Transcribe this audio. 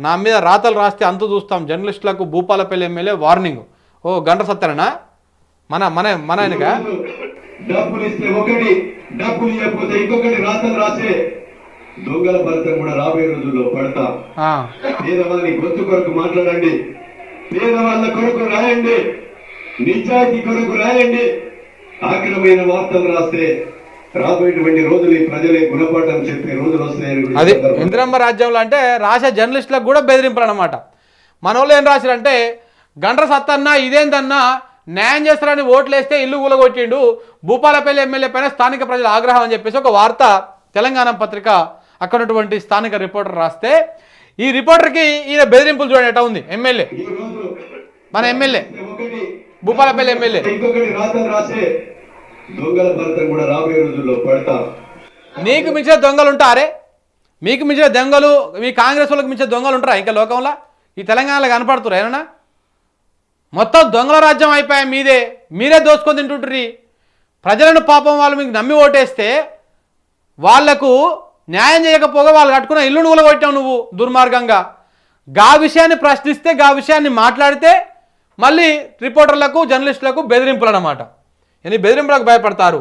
నా మీద రాతలు రాస్తే అంతు చూస్తాం. జర్నలిస్టులకు భూపాలపల్లి ఎమ్మెల్యే వార్నింగ్. ఓ గంట సత్తారనా మన మన మన ఆయనగా డబ్బులు ఇస్తే ఒకటి డబ్బులు ఇవ్వకపోతే ఇంకొకటి రాతలు రాసే దొంగల ఫలితం కూడా రాబోయే రోజుల్లో పడతా. పేదవాళ్ళని గొంతు కొరకు మాట్లాడండి. పేదవాళ్ళ కొరకు రాయండి. నిజాయితీ కొరకు రాయండి. ఆక్రమైన వార్తలు రాస్తే రాబోయేటువంటి రోజులు ఈ ప్రజలే గుణపాఠం చెప్పే రోజులు వస్తాయని అది ఇందిరమ్మ రాజ్యంలో అంటే రాసే జర్నలిస్టులకు కూడా బెదిరింపులు అనమాట మన వాళ్ళు ఏం రాశారంటే గంట సత్తన్నా ఇదేందన్నా న్యాయం చేస్తారని ఓట్లు వేస్తే ఇల్లు కూలగొట్టిండు భూపాలపల్లి ఎమ్మెల్యే పైన స్థానిక ప్రజల ఆగ్రహం అని చెప్పేసి ఒక వార్త తెలంగాణ పత్రిక అక్కడ ఉన్నటువంటి స్థానిక రిపోర్టర్ రాస్తే ఈ రిపోర్టర్కి ఈయన బెదిరింపులు చూడండి ఎట్లా ఉంది. ఎమ్మెల్యే. మన ఎమ్మెల్యే. భూపాలపల్లి ఎమ్మెల్యే. దొంగల ఫలితం కూడా రాబోయే రోజుల్లో పెడతాం. మీకు మించిన దొంగలు ఉంటారే? మీకు మించిన దొంగలు మీ కాంగ్రెస్ వాళ్ళకి మించిన దొంగలు ఉంటారా ఇంకా లోకంలో? ఈ తెలంగాణలో కనపడుతురు ఏమన్నా? మొత్తం దొంగల రాజ్యం అయిపోయా మీదే. మీరే దోచుకొని తింటుండ్రి. ప్రజలను పాపం వాళ్ళు మీకు నమ్మి ఓటేస్తే వాళ్ళకు న్యాయం చేయకపోగా వాళ్ళు కట్టుకున్న ఇల్లును కూలగొట్టావు నువ్వు దుర్మార్గంగా. గా విషయాన్ని ప్రశ్నిస్తే గా విషయాన్ని మాట్లాడితే మళ్ళీ రిపోర్టర్లకు జర్నలిస్టులకు బెదిరింపులు అన్నమాట అని బెదిరింపులకు భయపడతారు?